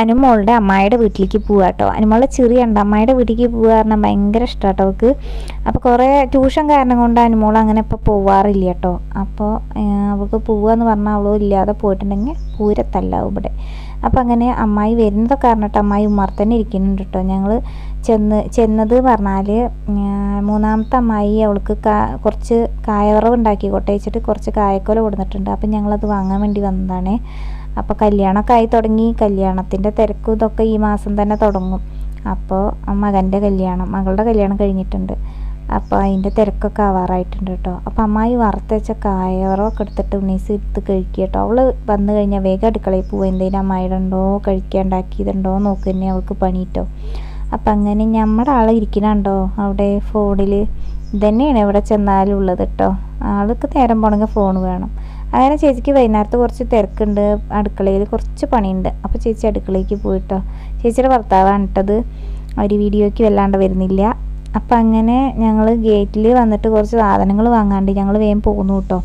അനുമോളുടെ അമ്മായിയുടെ വീട്ടിലേക്ക് പോവുക കേട്ടോ അനുമോളെ ചെറിയുണ്ട് അമ്മായിയുടെ വീട്ടിലേക്ക് പോവുക പറഞ്ഞാൽ ഭയങ്കര ഇഷ്ടമാട്ടോ അവൾക്ക്. അപ്പോൾ കുറേ ട്യൂഷൻ കാരണം കൊണ്ട് അനുമോൾ അങ്ങനെ ഇപ്പോൾ പോവാറില്ല കേട്ടോ അപ്പോൾ അവൾക്ക് പോവുക എന്ന് പറഞ്ഞാൽ അവളോ ഇല്ലാതെ പോയിട്ടുണ്ടെങ്കിൽ പൂരത്തല്ലാവും ഇവിടെ. അപ്പോൾ അങ്ങനെ അമ്മായി വരുന്നതൊക്കെ പറഞ്ഞിട്ട് അമ്മായി ഉമ്മാർ തന്നെ ഇരിക്കുന്നുണ്ട് കേട്ടോ ഞങ്ങൾ ചെന്ന് ചെന്നത് പറഞ്ഞാൽ മൂന്നാമത്തെ അമ്മായി അവൾക്ക് കാ കുറച്ച് കായവറവ് ഉണ്ടാക്കി കൊട്ടയച്ചിട്ട് കുറച്ച് കായക്കൊല കൊടുത്തിട്ടുണ്ട്. അപ്പം ഞങ്ങളത് വാങ്ങാൻ വേണ്ടി വന്നതാണ്. അപ്പോൾ കല്യാണമൊക്കെ ആയി തുടങ്ങി. കല്യാണത്തിന്റെ തിരക്കും ഇതൊക്കെ ഈ മാസം തന്നെ തുടങ്ങും. അപ്പോൾ മകന്റെ കല്യാണം മകളുടെ കല്യാണം കഴിഞ്ഞിട്ടുണ്ട്. അപ്പോൾ അതിന്റെ തിരക്കൊക്കെ ആവാറായിട്ടുണ്ട് കേട്ടോ. അപ്പോൾ അമ്മായി വറുത്തച്ച കായറൊക്കെ എടുത്തിട്ട് ഉണ്ണീസ് എടുത്ത് കഴിക്കുക കേട്ടോ. അവൾ വന്നു കഴിഞ്ഞാൽ വേഗം അടുക്കളയിൽ പോവുക എന്തെങ്കിലും അമ്മായിടെ ഉണ്ടോ? കഴിക്കാൻ ഉണ്ടാക്കിയതുണ്ടോ? നോക്കി തന്നെ അവൾക്ക് പണിയിട്ടോ അപ്പം അങ്ങനെ നമ്മുടെ ആൾ ഇരിക്കണുണ്ടോ അവിടെ ഫോണിൽ ഇതന്നെയാണ് എവിടെ ചെന്നാലും ഉള്ളത് കേട്ടോ ആൾക്ക് നേരം പോണെങ്കിൽ ഫോൺ വേണം. അങ്ങനെ ചേച്ചിക്ക് വൈകുന്നേരത്ത് കുറച്ച് തിരക്കുണ്ട് അടുക്കളയിൽ കുറച്ച് പണിയുണ്ട്. അപ്പോൾ ചേച്ചി അടുക്കളയ്ക്ക് പോയിട്ടോ. ചേച്ചിയുടെ ഭർത്താവാണ് ഇട്ടത് ഒരു വീഡിയോയ്ക്ക് വല്ലാണ്ട് വരുന്നില്ല. അപ്പം അങ്ങനെ ഞങ്ങൾ ഗേറ്റിൽ വന്നിട്ട് കുറച്ച് സാധനങ്ങൾ വാങ്ങാണ്ട് ഞങ്ങൾ വേഗം പോകുന്നു കേട്ടോ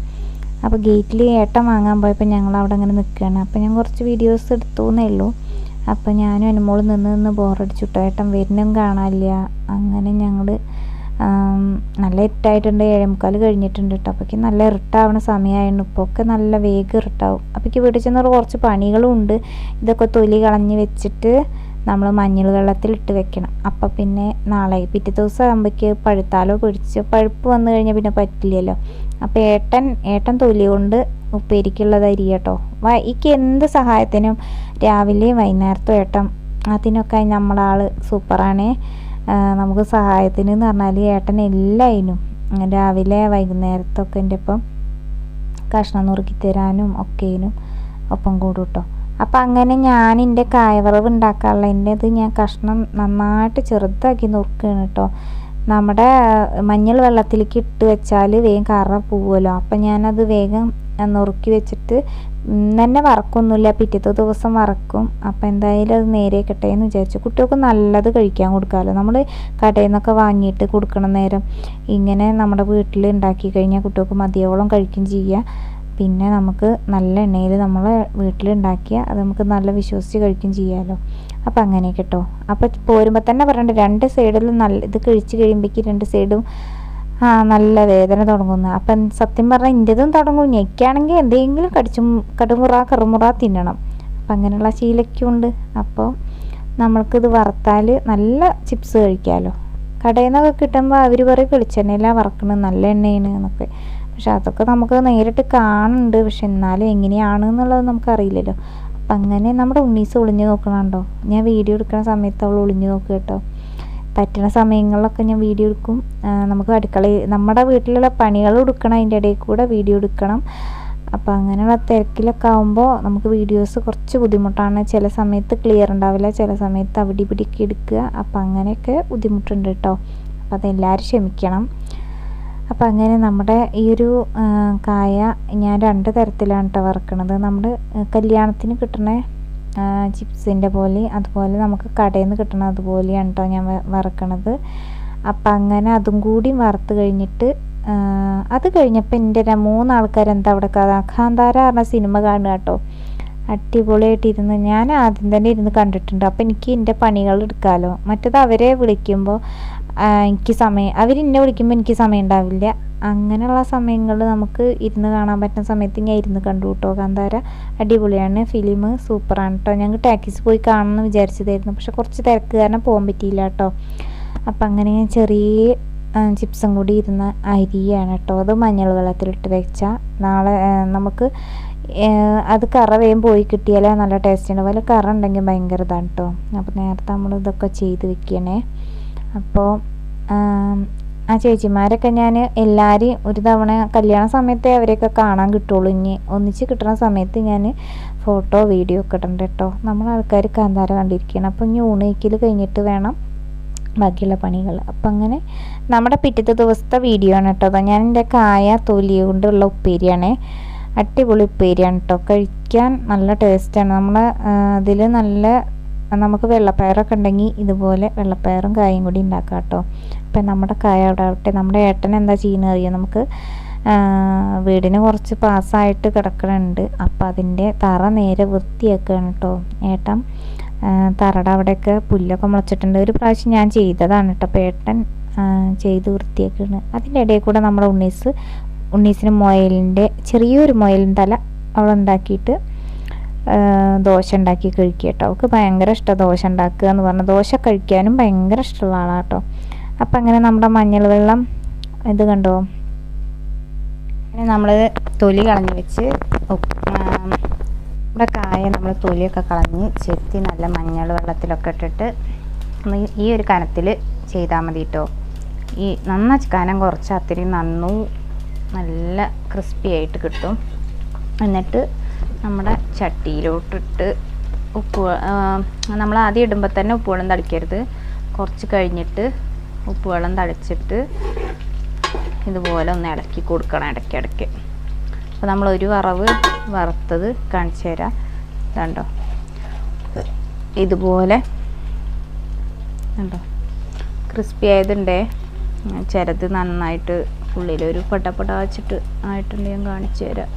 അപ്പോൾ ഗേറ്റിൽ ഏട്ടൻ വാങ്ങാൻ പോയപ്പോൾ ഞങ്ങൾ അവിടെ അങ്ങനെ നിൽക്കുകയാണ് അപ്പോൾ ഞാൻ കുറച്ച് വീഡിയോസ് എടുത്തു എന്നേ ഉള്ളൂ. അപ്പോൾ ഞാനും അനുമോളും നിന്ന് നിന്ന് ബോറടിച്ചു കേട്ടോ ഏട്ടൻ വരുന്നും കാണാനില്ല. അങ്ങനെ ഞങ്ങൾ നല്ല ഇരുട്ടായിട്ടുണ്ട് ഏഴേമുക്കാൽ കഴിഞ്ഞിട്ടുണ്ട് കേട്ടോ അപ്പോഴേക്ക് നല്ല ഇരുട്ടാവണ സമയമായിരുന്നു ഇപ്പോൾ ഒക്കെ നല്ല വേഗം ഇരുട്ടാവും. അപ്പോഴേക്ക് വീട്ടിൽ ചെന്നൊരു കുറച്ച് പണികളും ഉണ്ട് ഇതൊക്കെ തൊലി കളഞ്ഞ് വെച്ചിട്ട് നമ്മൾ മഞ്ഞൾ വെള്ളത്തിലിട്ട് വെക്കണം. അപ്പം പിന്നെ നാളെ പിറ്റേ ദിവസം ആകുമ്പോഴേക്ക് പഴുത്താലോ പിടിച്ചോ പഴുപ്പ് വന്നു കഴിഞ്ഞാൽ പിന്നെ പറ്റില്ലല്ലോ. അപ്പോൾ ഏട്ടൻ ഏട്ടൻ തൊലി കൊണ്ട് ഉപ്പേരിക്കുള്ളത് കേട്ടോ. എനിക്ക് എന്ത് സഹായത്തിനും രാവിലെയും വൈകുന്നേരത്തും ഏട്ടൻ അതിനൊക്കെ നമ്മളാൾ സൂപ്പറാണേ. നമുക്ക് സഹായത്തിന് എന്ന് പറഞ്ഞാൽ ഏട്ടൻ എല്ലാതിനും രാവിലെ വൈകുന്നേരത്തൊക്കെ എന്റെ ഒപ്പം കഷ്ണം നുറുക്കി തരാനും ഒക്കേനും ഒപ്പം കൂടും കേട്ടോ അപ്പം അങ്ങനെ ഞാൻ എന്റെ കായവറവ് ഉണ്ടാക്കാനുള്ള എന്റെ ഇത് ഞാൻ കഷ്ണം നന്നായിട്ട് ചെറുതാക്കി നുറുക്കുകയാണ് കേട്ടോ നമ്മുടെ മഞ്ഞൾ വെള്ളത്തിലേക്ക് ഇട്ട് വെച്ചാൽ വേഗം കറ പോവുമല്ലോ അപ്പം ഞാനത് വേഗം നുറുക്കി വെച്ചിട്ട് തന്നെ വറക്കൊന്നുമില്ല. പിറ്റത്തെ ദിവസം വറക്കും. അപ്പം എന്തായാലും അത് നേരെ കിട്ടെ എന്ന് വിചാരിച്ചു. കുട്ടികൾക്ക് നല്ലത് കഴിക്കാൻ കൊടുക്കാമല്ലോ. നമ്മൾ കടയിൽ നിന്നൊക്കെ വാങ്ങിയിട്ട് കൊടുക്കണം നേരം. ഇങ്ങനെ നമ്മുടെ വീട്ടിൽ ഉണ്ടാക്കി കഴിഞ്ഞാൽ കുട്ടികൾക്ക് മതിയോളം കഴിക്കും ചെയ്യുക. പിന്നെ നമുക്ക് നല്ല എണ്ണയിൽ നമ്മൾ വീട്ടിലുണ്ടാക്കിയ അത് നമുക്ക് നല്ല വിശ്വസിച്ച് കഴിക്കും ചെയ്യാമല്ലോ. അപ്പം അങ്ങനെ കേട്ടോ. അപ്പം പോരുമ്പോൾ തന്നെ പറയണ്ട രണ്ട് സൈഡിലും നല്ല ഇത് കഴിച്ച് കഴിയുമ്പോഴേക്ക് രണ്ട് സൈഡും ആ നല്ല വേദന തുടങ്ങുന്നു. അപ്പം സത്യം പറഞ്ഞാൽ എന്റെതും തുടങ്ങും. ഞെക്കാണെങ്കിൽ എന്തെങ്കിലും കടിച്ചും കടുമുറ കറുമുറ തിന്നണം. അപ്പം അങ്ങനെയുള്ള ശീലക്കുണ്ട് അപ്പോൾ നമ്മൾക്കിത് വറുത്താൽ നല്ല ചിപ്സ് കഴിക്കാമല്ലോ കടയിൽ നിന്നൊക്കെ കിട്ടുമ്പോൾ അവർ പറയും വെളിച്ചെണ്ണയിലാണ് വറക്കണത് നല്ല എണ്ണയാണ് എന്നൊക്കെ. പക്ഷെ അതൊക്കെ നമുക്ക് നേരിട്ട് കാണുന്നുണ്ട്. പക്ഷെ എന്നാലും എങ്ങനെയാണ് എന്നുള്ളത് നമുക്കറിയില്ലല്ലോ. അപ്പം അങ്ങനെ നമ്മുടെ ഉണ്ണീസ് ഒളിഞ്ഞു നോക്കണുണ്ടോ? ഞാൻ വീഡിയോ എടുക്കുന്ന സമയത്ത് അവൾ ഒളിഞ്ഞു നോക്കുക കേട്ടോ. പറ്റുന്ന സമയങ്ങളിലൊക്കെ ഞാൻ വീഡിയോ എടുക്കും. നമുക്ക് അടുക്കളയിൽ നമ്മുടെ വീട്ടിലുള്ള പണികൾ എടുക്കണം അതിന്റെ ഇടയിൽ കൂടെ വീഡിയോ എടുക്കണം. അപ്പോൾ അങ്ങനെയുള്ള തിരക്കിലൊക്കെ ആകുമ്പോൾ നമുക്ക് വീഡിയോസ് കുറച്ച് ബുദ്ധിമുട്ടാണ്. ചില സമയത്ത് ക്ലിയർ ഉണ്ടാവില്ല ചില സമയത്ത് അവിടെ ഇവിടെയൊക്കെ എടുക്കുക. അപ്പോൾ അങ്ങനെയൊക്കെ ബുദ്ധിമുട്ടുണ്ട് കേട്ടോ അപ്പോൾ അതെല്ലാവരും ക്ഷമിക്കണം. അപ്പോൾ അങ്ങനെ നമ്മുടെ ഈ ഒരു കായ ഞാൻ രണ്ട് തരത്തിലാണ് കേട്ടോ വറുക്കണത്. നമ്മുടെ കല്യാണത്തിന് കിട്ടുന്ന ചിപ്സിന്റെ പോലെ അതുപോലെ നമുക്ക് കടയിൽ നിന്ന് കിട്ടണ അതുപോലെയാണ് കേട്ടോ ഞാൻ വറക്കണത്. അപ്പം അങ്ങനെ അതും കൂടി വറുത്ത് കഴിഞ്ഞിട്ട് അത് കഴിഞ്ഞപ്പോൾ എന്റെ മൂന്നാൾക്കാർ എന്താ അവിടെ കാന്താര പറഞ്ഞ സിനിമ കാണുക കേട്ടോ അടിപൊളിയായിട്ട് ഇരുന്ന് ഞാൻ ആദ്യം തന്നെ ഇരുന്ന് കണ്ടിട്ടുണ്ട്. അപ്പം എനിക്ക് എന്റെ പണികൾ എടുക്കാമല്ലോ മറ്റത് അവരെ വിളിക്കുമ്പോൾ എനിക്ക് സമയം അവരെന്നെ വിളിക്കുമ്പോൾ എനിക്ക് സമയം ഉണ്ടാവില്ല. അങ്ങനെയുള്ള സമയങ്ങളിൽ നമുക്ക് ഇരുന്ന് കാണാൻ പറ്റുന്ന സമയത്ത് ഞാൻ ഇരുന്ന് കണ്ടു കേട്ടോ. കാന്താര അടിപൊളിയാണ്. ഫിലിം സൂപ്പറാണ് കേട്ടോ. ഞങ്ങൾ ടാക്കീസ് പോയി കാണണമെന്ന് വിചാരിച്ചതായിരുന്നു. പക്ഷെ കുറച്ച് തിരക്ക് കാരണം പോകാൻ പറ്റിയില്ല കേട്ടോ. അപ്പം അങ്ങനെ ഞാൻ ചെറിയ ചിപ്സും കൂടി ഇരുന്ന അരിയാണ് കേട്ടോ. അത് മഞ്ഞൾ വെള്ളത്തിലിട്ട് വെച്ച നാളെ നമുക്ക് അത് കറ വേഗം പോയി കിട്ടിയാലേ നല്ല ടേസ്റ്റ് ഉണ്ട് അതുപോലെ കറ ഉണ്ടെങ്കിൽ ഭയങ്കര ഇതാണ് കേട്ടോ. അപ്പോൾ നേരത്തെ നമ്മൾ ഇതൊക്കെ ചെയ്ത് വെക്കണേ. അപ്പോൾ ആ ചേച്ചിമാരൊക്കെ ഞാൻ എല്ലാവരെയും ഒരു തവണ കല്യാണ സമയത്തെ അവരെയൊക്കെ കാണാൻ കിട്ടുള്ളൂ. ഇനി ഒന്നിച്ച് കിട്ടുന്ന സമയത്ത് ഞാൻ ഫോട്ടോ വീഡിയോ ഒക്കെ ഇടണ്ട കേട്ടോ നമ്മൾ ആൾക്കാർ കാന്താര കണ്ടിരിക്കുകയാണ് അപ്പോൾ ഇനി ഊണയിക്കൽ കഴിഞ്ഞിട്ട് വേണം ബാക്കിയുള്ള പണികൾ. അപ്പം അങ്ങനെ നമ്മുടെ പിറ്റത്തെ ദിവസത്തെ വീഡിയോ ആണ് കേട്ടോ ഞാൻ എന്റെ കായ തൊലി കൊണ്ടുള്ള ഉപ്പേരിയാണ്. അടിപൊളി ഉപ്പേരിയാണ് കേട്ടോ കഴിക്കാൻ നല്ല ടേസ്റ്റാണ് നമ്മൾ അതിൽ നല്ല നമുക്ക് വെള്ളപ്പയറൊക്കെ ഉണ്ടെങ്കിൽ ഇതുപോലെ വെള്ളപ്പയറും കായും കൂടി ഉണ്ടാക്കാം കേട്ടോ അപ്പം നമ്മുടെ അവിടെ നമ്മുടെ ഏട്ടൻ എന്താ ചെയ്യുന്നത് അറിയാം? നമുക്ക് വീടിന് കുറച്ച് പാസ്സായിട്ട് കിടക്കണുണ്ട്. അപ്പം അതിന്റെ തറ നേരെ വൃത്തിയാക്കുകയാണ് കേട്ടോ. ഏട്ടൻ തറയുടെ അവിടെയൊക്കെ പുല്ലൊക്കെ മുളച്ചിട്ടുണ്ട്. ഒരു പ്രാവശ്യം ഞാൻ ചെയ്തതാണ് കേട്ടോ. പേട്ടൻ ഏട്ടൻ ചെയ്ത് വൃത്തിയാക്കുകയാണ് അതിന്റെ ഇടയിൽ കൂടെ നമ്മുടെ ഉണ്ണീസ് ഉണ്ണീസിന് മുയലിന്റെ ചെറിയൊരു മുയലിൻ തല അവളുണ്ടാക്കിയിട്ട് ദോശ ഉണ്ടാക്കി കഴിക്കുക കേട്ടോ. അവൾക്ക് ഭയങ്കര ഇഷ്ടമാണ് ദോശ ഉണ്ടാക്കുക എന്ന് പറഞ്ഞാൽ ദോശ കഴിക്കാനും ഭയങ്കര ഇഷ്ടമുള്ള ആളാണ് കേട്ടോ. അപ്പം അങ്ങനെ നമ്മുടെ മഞ്ഞൾ വെള്ളം ഇത് കണ്ടോ? നമ്മൾ തൊലി കളഞ്ഞ് വെച്ച് നമ്മുടെ കായ നമ്മൾ തൊലിയൊക്കെ കളഞ്ഞ് ചെത്തി നല്ല മഞ്ഞൾ വെള്ളത്തിലൊക്കെ ഇട്ടിട്ട് ഈ ഒരു കനത്തിൽ ചെയ്താൽ മതി കേട്ടോ ഈ നന്ന കനം കുറച്ച് അത്തിരി നന്നു നല്ല ക്രിസ്പി ആയിട്ട് കിട്ടും. എന്നിട്ട് നമ്മുടെ ചട്ടിയിലോട്ടിട്ട് ഉപ്പ് നമ്മൾ ആദ്യം ഇടുമ്പോൾ തന്നെ ഉപ്പുവെള്ളം തളിക്കരുത്. കുറച്ച് കഴിഞ്ഞിട്ട് ഉപ്പുവെള്ളം തളിച്ചിട്ട് ഇതുപോലെ ഒന്ന് ഇളക്കി കൊടുക്കണം ഇടയ്ക്കിടയ്ക്ക്. അപ്പോൾ നമ്മൾ ഒരു വറവ് വറുത്തത് കാണിച്ചു തരാം. ഇതുണ്ടോ ഇതുപോലെ കണ്ടോ? ക്രിസ്പി ആയതുണ്ടേ? ചിരത് നന്നായിട്ട് ഉള്ളിലൊരു പൊട്ടപ്പൊട്ട വെച്ചിട്ട് ആയിട്ടുണ്ട് ഞാൻ കാണിച്ചു തരാം.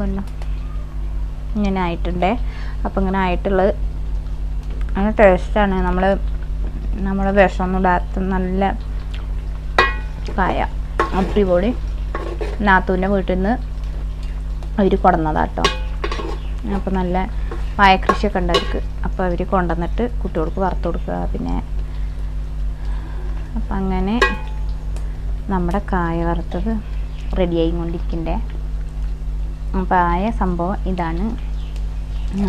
വെള്ളം ഇങ്ങനെ ആയിട്ടുണ്ടേ? അപ്പം ഇങ്ങനെ ആയിട്ടുള്ളത് അങ്ങനെ ടേസ്റ്റാണ് നമ്മൾ നമ്മളെ വിഷമൊന്നും ഇടാത്ത നല്ല കായ. അടിപൊളി. നാത്തൂന്റെ വീട്ടിൽ നിന്ന് അവർ കൊണ്ടുവന്നതാട്ടോ. അപ്പോൾ നല്ല വായ കൃഷിയൊക്കെ ഉണ്ട് അവർക്ക്. അപ്പോൾ അവർ കൊണ്ടുവന്നിട്ട് കുട്ടികൾക്ക് വറുത്ത് കൊടുക്കുക. പിന്നെ അപ്പം അങ്ങനെ നമ്മുടെ കായ വറുത്തത് റെഡിയായി കൊണ്ടിരിക്കണ്ടേ അപ്പോൾ ആയ സംഭവം ഇതാണ്.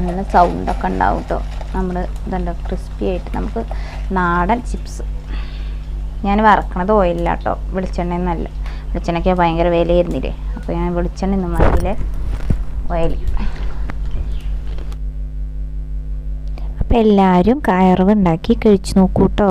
നല്ല സൗണ്ടൊക്കെ ഉണ്ടാവും കേട്ടോ നമ്മൾ ഇതുണ്ട് ക്രിസ്പി ആയിട്ട് നമുക്ക് നാടൻ ചിപ്സ് ഞാൻ വറക്കണത് ഓയിലില്ല കേട്ടോ വെളിച്ചെണ്ണയൊന്നുമല്ല വെളിച്ചെണ്ണയ്ക്ക് ഭയങ്കര വിലയായിരുന്നില്ലേ? അപ്പോൾ ഞാൻ വെളിച്ചെണ്ണ ഇന്ന് വാങ്ങിയില്ല ഓയിൽ അപ്പോൾ എല്ലാവരും കയറവ് ഉണ്ടാക്കി കഴിച്ചു നോക്കൂ കേട്ടോ